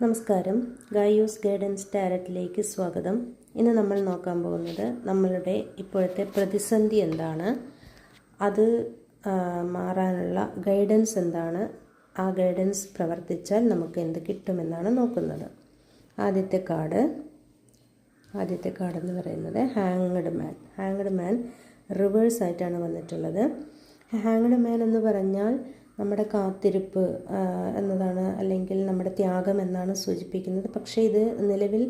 നമസ്കാരം. ഗായൂസ് ഗൈഡൻസ് ടാരറ്റിലേക്ക് സ്വാഗതം. ഇന്ന് നമ്മൾ നോക്കാൻ പോകുന്നത് നമ്മളുടെ ഇപ്പോഴത്തെ പ്രതിസന്ധി എന്താണ്? അത് മാറാനുള്ള ഗൈഡൻസ് എന്താണ്? ആ ഗൈഡൻസ് പ്രവർത്തിച്ചാൽ നമുക്ക് എന്ത് കിട്ടുമെന്നാണ് നോക്കുന്നത്. ആദ്യത്തെ കാർഡ്. ആദ്യത്തെ കാർഡ് എന്ന് പറയുന്നത് hanged man hanged man reverse ആയിട്ടാണ് വന്നിട്ടുള്ളത്. ഹാങ്ഡ് മാൻ എന്ന് പറഞ്ഞാൽ നമ്മുടെ കാത്തിരിപ്പ് എന്നതാണ് അല്ലെങ്കിൽ നമ്മുടെ ത്യാഗം എന്നാണ് സൂചിപ്പിക്കുന്നത്. പക്ഷേ ഇത് നിലവിൽ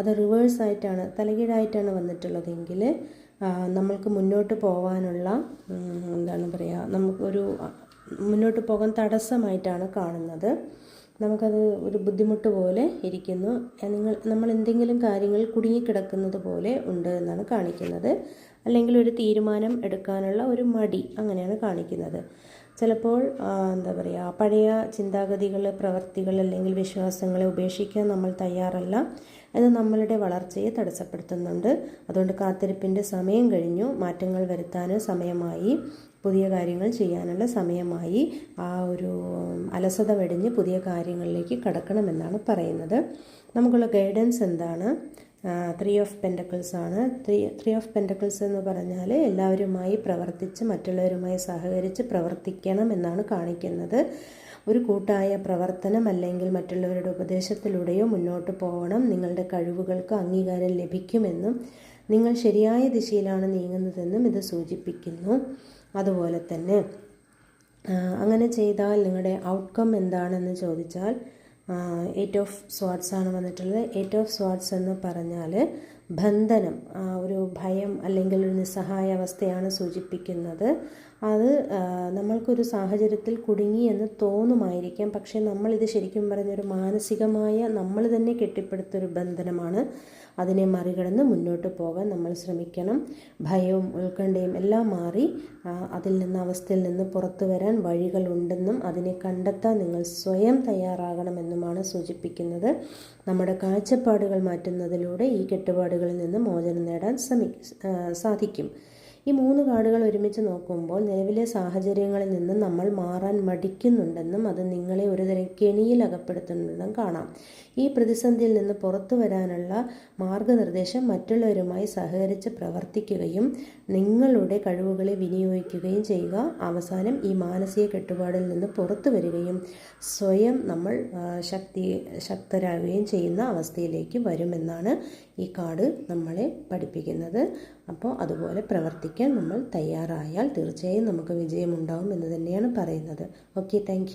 അത് റിവേഴ്സ് ആയിട്ടാണ് തലകീഴായിട്ടാണ് വന്നിട്ടുള്ളതെങ്കിൽ നമ്മൾക്ക് മുന്നോട്ട് പോകാനുള്ള എന്താണ് പറയുക നമുക്കൊരു മുന്നോട്ട് പോകാൻ തടസ്സമായിട്ടാണ് കാണുന്നത്. നമുക്കത് ഒരു ബുദ്ധിമുട്ട് പോലെ ഇരിക്കുന്നു. നിങ്ങൾ നമ്മൾ എന്തെങ്കിലും കാര്യങ്ങൾ കുടുങ്ങിക്കിടക്കുന്നത് പോലെ ഉണ്ട് എന്നാണ് കാണിക്കുന്നത്. അല്ലെങ്കിൽ ഒരു തീരുമാനം എടുക്കാനുള്ള ഒരു മടി അങ്ങനെയാണ് കാണിക്കുന്നത്. ചിലപ്പോൾ എന്താ പറയുക പഴയ ചിന്താഗതികൾ പ്രവർത്തികൾ അല്ലെങ്കിൽ വിശ്വാസങ്ങളെ ഉപേക്ഷിക്കാൻ നമ്മൾ തയ്യാറല്ല. അത് നമ്മളുടെ വളർച്ചയെ തടസ്സപ്പെടുത്തുന്നുണ്ട്. അതുകൊണ്ട് കാത്തിരിപ്പിന്റെ സമയം കഴിഞ്ഞു മാറ്റങ്ങൾ വരുത്താൻ സമയമായി പുതിയ കാര്യങ്ങൾ ചെയ്യാനുള്ള സമയമായി ആ ഒരു അലസത വെടിഞ്ഞ് പുതിയ കാര്യങ്ങളിലേക്ക് കടക്കണമെന്നാണ് പറയുന്നത്. നമുക്കുള്ള ഗൈഡൻസ് എന്താണ്? ത്രീ ഓഫ് പെന്റക്കിൾസ് ആണ്. ത്രീ ത്രീ ഓഫ് പെന്റക്കിൾസ് എന്ന് പറഞ്ഞാൽ എല്ലാവരുമായി പ്രവർത്തിച്ച് മറ്റുള്ളവരുമായി സഹകരിച്ച് പ്രവർത്തിക്കണം എന്നാണ് കാണിക്കുന്നത്. ഒരു കൂട്ടായ പ്രവർത്തനം അല്ലെങ്കിൽ മറ്റുള്ളവരുടെ ഉപദേശത്തിലൂടെയോ മുന്നോട്ട് പോകണം. നിങ്ങളുടെ കഴിവുകൾക്ക് അംഗീകാരം ലഭിക്കുമെന്നും നിങ്ങൾ ശരിയായ ദിശയിലാണ് നീങ്ങുന്നതെന്നും ഇത് സൂചിപ്പിക്കുന്നു. അതുപോലെ തന്നെ അങ്ങനെ ചെയ്താൽ നിങ്ങളുടെ ഔട്ട്കം എന്താണെന്ന് ചോദിച്ചാൽ എയ്റ്റ് ഓഫ് സ്വാർട്സ് ആണ് വന്നിട്ടുള്ളത്. എയ്റ്റ് ഓഫ് സ്വാർട്സ് എന്ന് പറഞ്ഞാൽ ബന്ധനം ആ, ഒരു ഭയം അല്ലെങ്കിൽ ഒരു നിസ്സഹായ അവസ്ഥയാണ് സൂചിപ്പിക്കുന്നത്. അത് നമ്മൾക്കൊരു സാഹചര്യത്തിൽ കുടുങ്ങി എന്ന് തോന്നുമായിരിക്കാം. പക്ഷേ നമ്മളിത് ശരിക്കും പറഞ്ഞൊരു മാനസികമായ നമ്മൾ തന്നെ കെട്ടിപ്പടുത്തൊരു ബന്ധനമാണ്. അതിനെ മറികടന്ന് മുന്നോട്ട് പോകാൻ നമ്മൾ ശ്രമിക്കണം. ഭയവും ഉത്കണ്ഠയും എല്ലാം മാറി അതിൽ നിന്ന് അവസ്ഥയിൽ നിന്ന് പുറത്തു വരാൻ വഴികളുണ്ടെന്നും അതിനെ കണ്ടെത്താൻ നിങ്ങൾ സ്വയം തയ്യാറാകണമെന്നുമാണ് സൂചിപ്പിക്കുന്നത്. നമ്മുടെ കാഴ്ചപ്പാടുകൾ മാറ്റുന്നതിലൂടെ ഈ കെട്ടുപാടുകളിൽ നിന്ന് മോചനം നേടാൻ ശ്രമി സാധിക്കും. ഈ മൂന്ന് കാർഡുകൾ ഒരുമിച്ച് നോക്കുമ്പോൾ നിലവിലെ സാഹചര്യങ്ങളിൽ നിന്നും നമ്മൾ മാറാൻ മടിക്കുന്നുണ്ടെന്നും അത് നിങ്ങളെ ഒരുതരം കെണിയിൽ അകപ്പെടുത്തുന്നുണ്ടെന്നും കാണാം. ഈ പ്രതിസന്ധിയിൽ നിന്ന് പുറത്തു വരാനുള്ള മാർഗനിർദ്ദേശം മറ്റുള്ളവരുമായി സഹകരിച്ച് പ്രവർത്തിക്കുകയും നിങ്ങളുടെ കഴിവുകളെ വിനിയോഗിക്കുകയും ചെയ്യുക. അവസാനം ഈ മാനസിക കെട്ടുപാടിൽ നിന്ന് പുറത്തു വരികയും സ്വയം നമ്മൾ ശക്തി ശക്തരാകുകയും ചെയ്യുന്ന അവസ്ഥയിലേക്ക് വരുമെന്നാണ് ഈ കാർഡ് നമ്മളെ പഠിപ്പിക്കുന്നത്. അപ്പോൾ അതുപോലെ പ്രവർത്തിക്കാൻ നമ്മൾ തയ്യാറായാൽ തീർച്ചയായും നമുക്ക് വിജയമുണ്ടാവും എന്ന് തന്നെയാണ് പറയുന്നത്. Okay thank